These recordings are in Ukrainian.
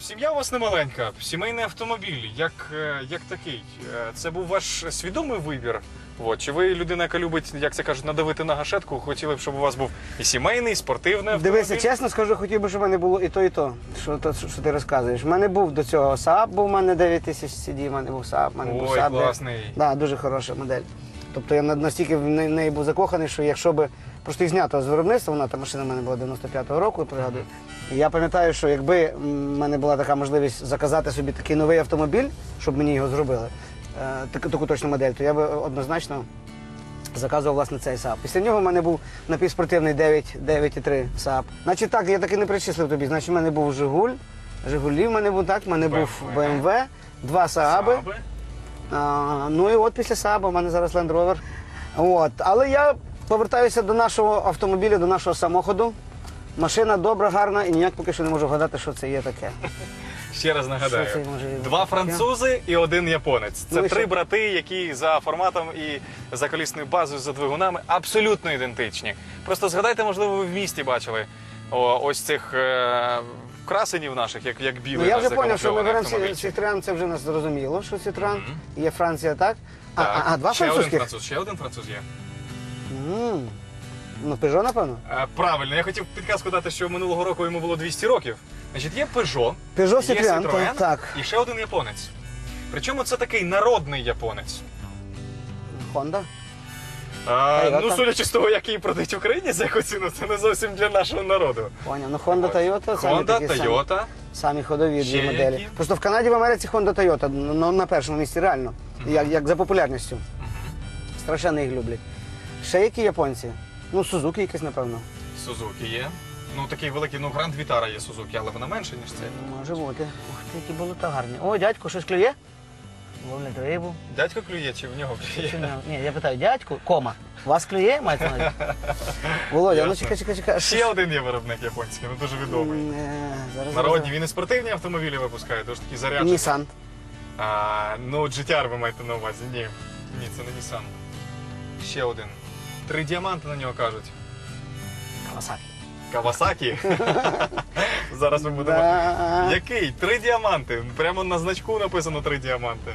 Сім'я у вас не маленька, сімейний автомобіль, як, е, як такий. Е, Це був ваш свідомий вибір. От. Чи ви людина, яка любить, як це кажуть, надавити на гашетку, хотіли б, щоб у вас був і сімейний, і спортивний автомобіль? Дивися, чесно скажу, хотів би, щоб в мене було і то, і то, що, то, що ти розказуєш. У мене був до цього Saab, був у мене 9 тисяч CD, у мене був Saab, у мене був Ой, Saab. класний. Да, дуже хороша модель. Тобто я на- настільки в неї був закоханий, що якщо би просто їх знято з виробництва, вона та машина в мене була 95-го року, пригадую. І я пам'ятаю, що якби в мене була така можливість заказати собі такий новий автомобіль, щоб мені його зробили, е, таку, таку точну модель, то я би однозначно заказував власне цей Saab. Після нього в мене був напівспортивний 9, 9,3 Saab. Значить так, я таки не причислив тобі. Значить, в мене був Жигуль, Жигулі в мене був так, в мене був. BMW, два Сааби. А, ну і от після Саба в мене зараз Land Rover. От. Але я повертаюся до нашого автомобіля, до нашого самоходу. Машина добра, гарна і ніяк поки що не можу вгадати, що це є таке. Ще раз нагадаю. Що це може бути Два таке? французи і один японець. Це Ну і три що? брати, які за форматом і за колісною базою, за двигунами абсолютно ідентичні. Просто згадайте, можливо, ви в місті бачили о, ось цих е, красенів наших, як, як білий. Ну, я наш вже зрозумів, що ми закамуфльований беремо автомобільчик. Citroen, це вже нас зрозуміло, що Citroen. Є Франція, так? А, Так. а, а два ще один французьких? француз, ще один француз є. М. Ну, Peugeot, напевно. Е, Правильно, я хотів підказку дати, що минулого року йому було 200 років. Значить, є Peugeot, Peugeot є Citroen, Citroën так. і ще один японець. Причому це такий народний японець. Honda. Toyota. ну, судячи з того, як її продають в Україні за яку ціну, це не зовсім для нашого народу. Поняв. Ну, Honda, Toyota, самі Honda, такі самі. Toyota. Самі ходові Ще дві моделі. які? Просто в Канаді, в Америці Honda Toyota ну, на першому місці реально. Як, як за популярністю. Страшенно їх люблять. Ще які японці? Ну, Сузуки якісь, напевно. Сузуки є. Ну, такий великий, ну, Гранд Вітара є Сузуки, але вона менше, ніж це. Може бути. Ух ти, які болота гарні. О, дядько, щось клює? Ловлять рибу. Дядько клює чи в нього Чи клює? не? Ні, я питаю, дядьку, кома. Вас клює, маєте на увазі? Володя, ну Ясно. чекай, чекай, чекай. Ще один є виробник японський, ну дуже відомий. Е, Зараз, Народні, він і спортивні автомобілі випускає, дуже такі заряджені. Нісан. А, ну, GTR ви маєте на увазі. Ні. Ні, це не Nissan. Ще один. Три діаманти на нього кажуть. Кавасакі. Кавасакі. Зараз ми будемо. Да. Який? Три діаманти. Прямо на значку написано три діаманти.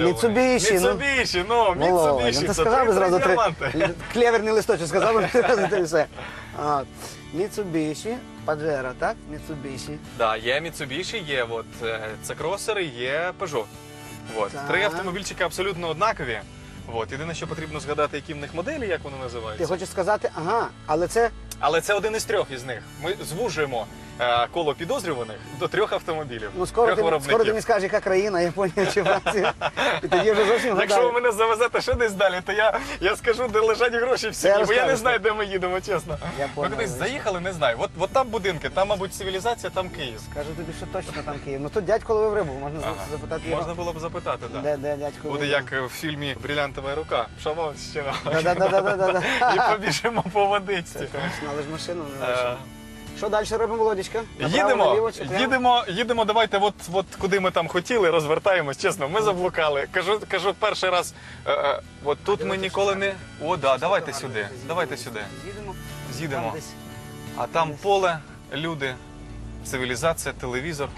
Міцубіші, ну. Міцубіші, ну, Міцубіші. ну ти Це сказав три, зразу три діаманти. Клеверний листочок сказав, три рази ти все. Mitsubishi, Pajero, так? Mitsubishi. Да, є Mitsubishi, є от, е, це кросери, є Peugeot. От. Три автомобільчики абсолютно однакові. От. Єдине, що потрібно згадати, які в них моделі, як вони Ти називаються. хочеш сказати, ага, але це Але це один із трьох із них. Ми звужуємо е, коло підозрюваних до трьох автомобілів. ну скоро трьох ти, виробників. скоро ти мені скажеш, яка країна, Японія чи Франція. І тоді вже зовсім Якщо ви гадаю. мене завезете ще десь далі, то я, я скажу, де лежать гроші всі, Я бо я не розкажу. знаю, де ми їдемо, чесно. Я Ми понял, кудись заїхали, не знаю. От, от там будинки, там, мабуть, цивілізація, там Київ. Кажу тобі, що точно там Київ. Ну тут дядько ловив рибу, можна Ага. запитати його. Можна було б запитати, так. Де, де дядько Буде ловив. як в фільмі Брилянтова рука. Шамон ще Да-да-да-да-да-да. І побіжимо по водичці. Точно, але ж машину не Е, лишимо. Що далі робимо, Володічка? Направо, Їдемо, наліво чи прямо? їдемо, їдемо, давайте, от, от куди ми там хотіли, розвертаємось. Чесно, ми заблукали. Кажу, кажу перший раз, е, е, от тут ми ніколи не. О, да, давайте сюди. Давайте сюди. З'їдемо. З'їдемо. Там десь. А там поле, люди, цивілізація, телевізор.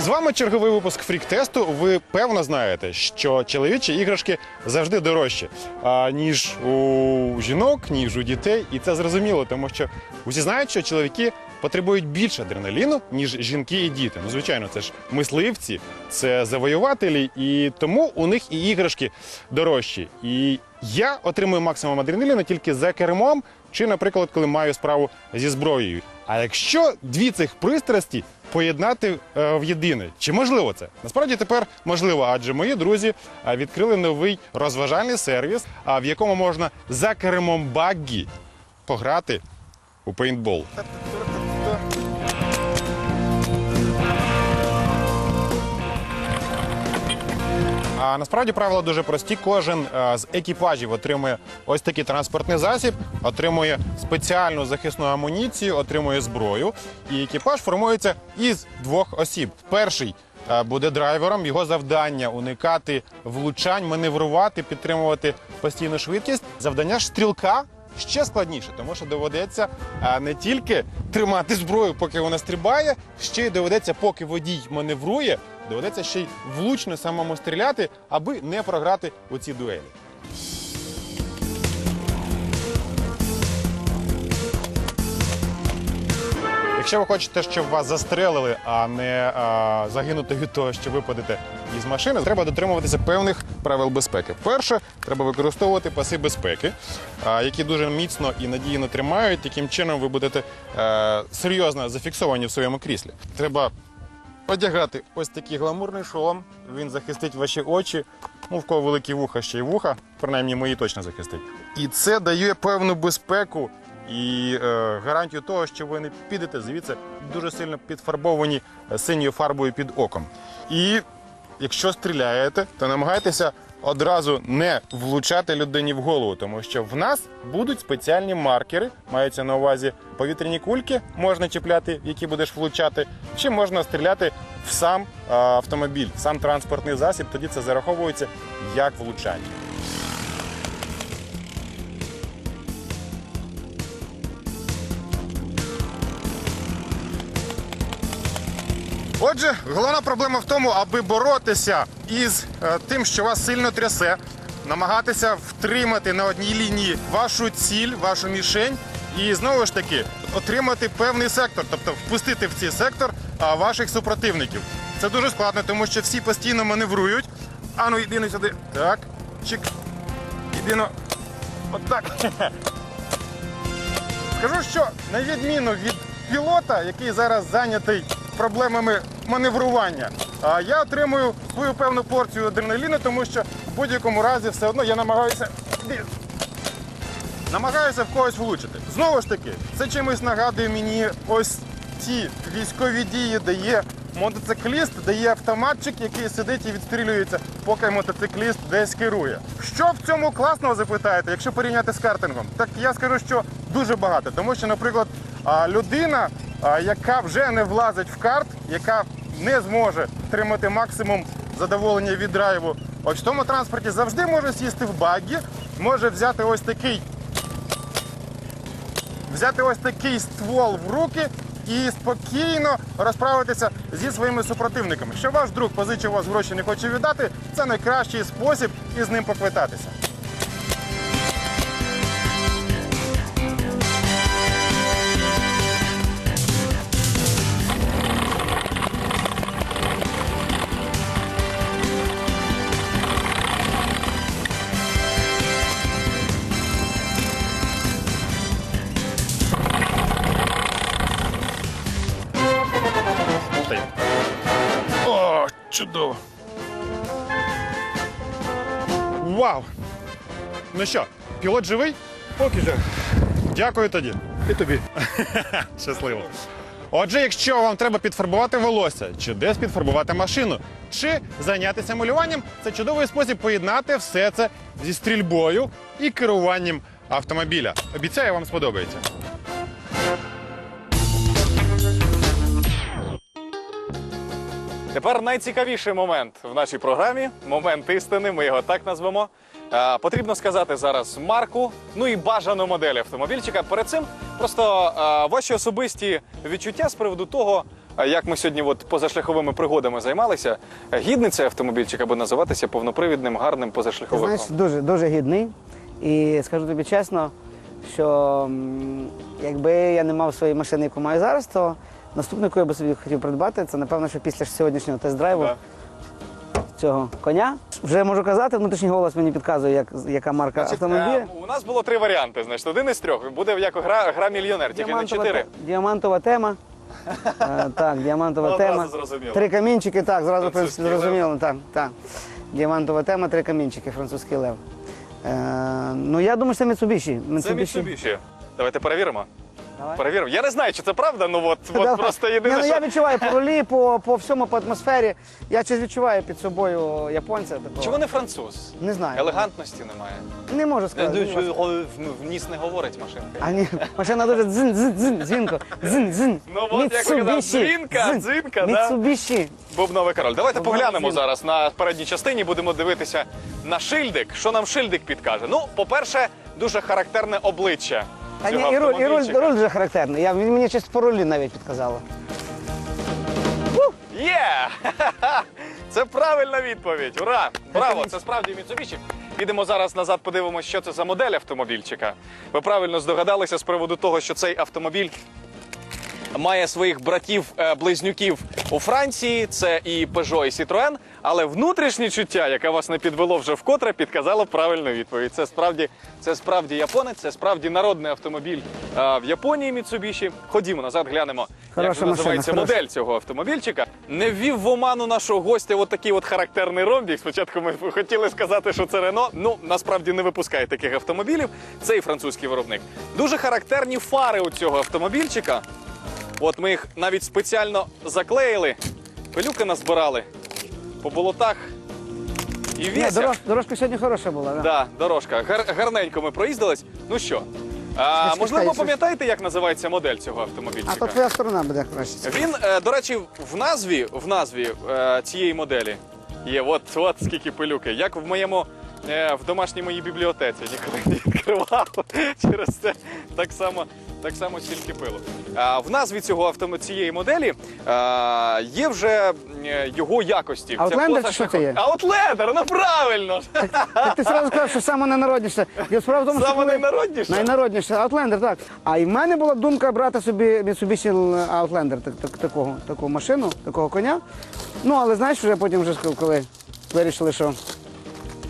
З вами черговий випуск фрік-тесту. Ви певно знаєте, що чоловічі іграшки завжди дорожчі, а, ніж у жінок, ніж у дітей. І це зрозуміло, тому що усі знають, що чоловіки потребують більше адреналіну, ніж жінки і діти. Ну, звичайно, це ж мисливці, це завоювателі, і тому у них і іграшки дорожчі. І я отримую максимум адреналіну тільки за кермом, чи, наприклад, коли маю справу зі зброєю. А якщо дві цих пристрасті поєднати е, в єдине, чи можливо це? Насправді тепер можливо, адже мої друзі е, відкрили новий розважальний сервіс, в якому можна за кермом баггі пограти у пейнтбол. А насправді правила дуже прості. Кожен е, з екіпажів отримує ось такий транспортний засіб, отримує спеціальну захисну амуніцію, отримує зброю. І екіпаж формується із двох осіб. Перший е, буде драйвером. Його завдання уникати влучань, маневрувати, підтримувати постійну швидкість. Завдання стрілка ще складніше, тому що доведеться е, не тільки тримати зброю, поки вона стрибає, ще й доведеться, поки водій маневрує, доведеться ще й влучно самому стріляти, аби не програти у цій дуелі. Якщо ви хочете, щоб вас застрелили, а не а, загинути від того, що ви падете із машини, треба дотримуватися певних правил безпеки. Перше, треба використовувати паси безпеки, а, які дуже міцно і надійно тримають. Таким чином ви будете е, серйозно зафіксовані в своєму кріслі. Треба одягати ось такий гламурний шолом. Він захистить ваші очі. Ну, в кого великі вуха, ще й вуха, принаймні мої точно захистить. І це дає певну безпеку і е, гарантію того, що ви не підете звідси дуже сильно підфарбовані е, синьою фарбою під оком. І якщо стріляєте, то намагайтеся одразу не влучати людині в голову, тому що в нас будуть спеціальні маркери, маються на увазі повітряні кульки, можна чіпляти, які будеш влучати, чи можна стріляти в сам автомобіль, в сам транспортний засіб, тоді це зараховується як влучання. Отже, головна проблема в тому, аби боротися із е, тим, що вас сильно трясе, намагатися втримати на одній лінії вашу ціль, вашу мішень, і знову ж таки отримати певний сектор, тобто впустити в цей сектор ваших супротивників. Це дуже складно, тому що всі постійно маневрують. Ану, йди не сюди. Так, чик. Іди ну. Отак. Скажу, що на відміну від пілота, який зараз зайнятий проблемами маневрування, я отримую свою певну порцію адреналіну, тому що в будь-якому разі все одно я намагаюся. Намагаюся в когось влучити. Знову ж таки, це чимось нагадує мені ось ці військові дії, де є мотоцикліст, де є автоматчик, який сидить і відстрілюється, поки мотоцикліст десь керує. Що в цьому класного запитаєте, якщо порівняти з картингом? Так я скажу, що дуже багато. Тому що, наприклад, людина, яка вже не влазить в карт, яка не зможе отримати максимум задоволення від драйву, ось в тому транспорті завжди може сісти в багі, може взяти ось такий взяти ось такий ствол в руки і спокійно розправитися зі своїми супротивниками. Якщо ваш друг позичив у вас гроші не хоче віддати, це найкращий спосіб із ним поквитатися. Вау! Ну що, пілот живий? Поки що. Дякую тоді. І тобі. Щасливо. Отже, якщо вам треба підфарбувати волосся, чи десь підфарбувати машину, чи зайнятися малюванням, це чудовий спосіб поєднати все це зі стрільбою і керуванням автомобіля. Обіцяю, вам сподобається. Тепер найцікавіший момент в нашій програмі момент істини. Ми його так назвемо. Е, потрібно сказати зараз марку, ну і бажану модель автомобільчика. Перед цим просто е, ваші особисті відчуття з приводу того, як ми сьогодні от позашляховими пригодами займалися. Гідний цей автомобільчик аби називатися повнопривідним, гарним Ти позашляховиком. знаєш, дуже, дуже гідний. І скажу тобі чесно, що якби я не мав своєї машини, яку маю зараз, то наступну, яку я би собі хотів придбати, це напевно, що після сьогоднішнього тест-драйву Да. цього коня. Вже можу казати, внутрішній голос мені підказує, як, яка марка Значить, автомобіля. е, у нас було три варіанти. Значить, один із трьох буде як гра, гра мільйонер, тільки не чотири. те- діамантова тема. Е, так, діамантова Одразу тема. зрозуміло. Три камінчики, так, зразу в принципі, Французький зрозуміло. Так, так. Діамантова тема, три камінчики, французький лев. Е, ну, я думаю, що це Mitsubishi. Це Mitsubishi. Давайте перевіримо. Давай. Перевіримо. Я не знаю, чи це правда, ну от, от просто Ні, єдине, ну, що... Я відчуваю по рулі, по, по всьому, по атмосфері. Я щось відчуваю під собою японця. Такого. Чому не француз? Не знаю. Елегантності немає. Не можу Я сказати. думаю, Ну, що в- в ніс не говорить машинка. А ні, машина дуже дзин, дзин, дзин, дзвінко, дзин, дзин. Ну, от, як Mitsubishi, дзвінка, дзин. дзвінка, да? Mitsubishi. Бубновий король. Давайте Бубновий поглянемо король. зараз на передній частині. Будемо дивитися на шильдик. Що нам шильдик підкаже? Ну, по-перше, дуже характерне обличчя. Та ні, і руль, і руль, руль дуже характерний. Я, він мені чисто по рулі навіть підказало. Є! Це правильна відповідь. Ура! Браво! Це справді Mitsubishi. Підемо зараз назад, подивимося, що це за модель автомобільчика. Ви правильно здогадалися з приводу того, що цей автомобіль має своїх братів-близнюків у Франції. Це і Peugeot, і Citroën. Але внутрішнє чуття, яке вас не підвело вже вкотре, підказало правильну відповідь. Це справді, це справді японець, це справді народний автомобіль а, в Японії Mitsubishi. Ходімо назад, глянемо, Хороша як же машина, називається хороша. модель цього автомобільчика. Не ввів в оману нашого гостя от такий от характерний ромбік. Спочатку ми хотіли сказати, що це Рено. Ну насправді не випускає таких автомобілів. Це і французький виробник. Дуже характерні фари у цього автомобільчика. От ми їх навіть спеціально заклеїли, пилюки назбирали по болотах. І Ні, дорож, дорожка сьогодні хороша була. Да. Да, дорожка. Гар, гарненько ми проїздились. Ну що, а, можливо, чекай, пам'ятаєте, як називається модель цього А то твоя сторона буде краще. Він, е, до речі, в назві, в назві е, цієї моделі є от, от скільки пилюки. Як в моєму е, в домашній моїй бібліотеці ніколи не відкривав. Через це так само, так само стільки пилу. В назві цього авто, цієї моделі є вже його якості. Outlander поза чи що це є? Outlander, ну правильно! Так ти одразу сказав, що саме найнародніше. Я справа в тому, Саме коли- найнародніше? Найнародніше. Outlander, так. А і в мене була думка брати собі Mitsubishi Outlander, так, так, такого, таку машину, такого коня. Ну, але знаєш, вже потім вже коли вирішили, що,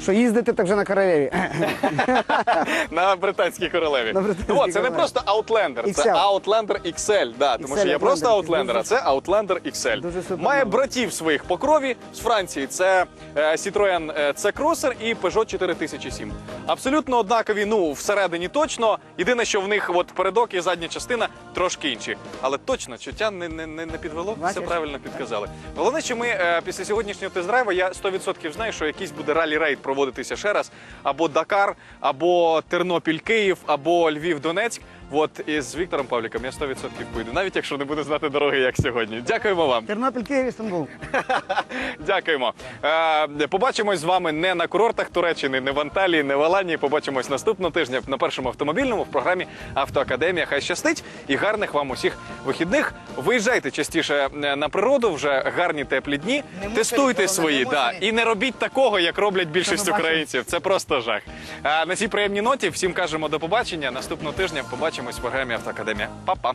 що їздити, так вже на королеві. На британській королеві. На британській О, от, це не королеві. просто Outlander, це XL. Outlander XL. Да, тому XL що є просто Outlander. Outlander, а це Outlander XL. Дуже супер Має братів своїх по крові з Франції. Це е, Citroën е, C-Crosser і Peugeot 4007. Абсолютно однакові, ну, всередині точно. Єдине, що в них от передок і задня частина трошки інші. Але точно чуття не, не, не, підвело, все правильно підказали. Головне, що ми е, після сьогоднішнього тест-драйва я 100% знаю, що якийсь буде ралі-рейд проводитися ще раз. Або Дакар, або Тернопіль-Київ, або Львів-Донецьк. От із Віктором Павліком я 100% поїду, навіть якщо не буду знати дороги, як сьогодні. Дякуємо вам. Тернопіль, Київ, Істанбул. Дякуємо. Е, побачимось з вами не на курортах Туреччини, не в Анталії, не в Аланії. Побачимось наступного тижня на першому автомобільному в програмі Автоакадемія. Хай щастить і гарних вам усіх вихідних. Виїжджайте частіше е, на природу, вже гарні теплі дні. Не Тестуйте свої, да, і не робіть такого, як роблять більшість українців. Це просто жах. А на цій приємній ноті всім кажемо до побачення. Наступного тижня побачимось в програмі Автоакадемія. Па-па.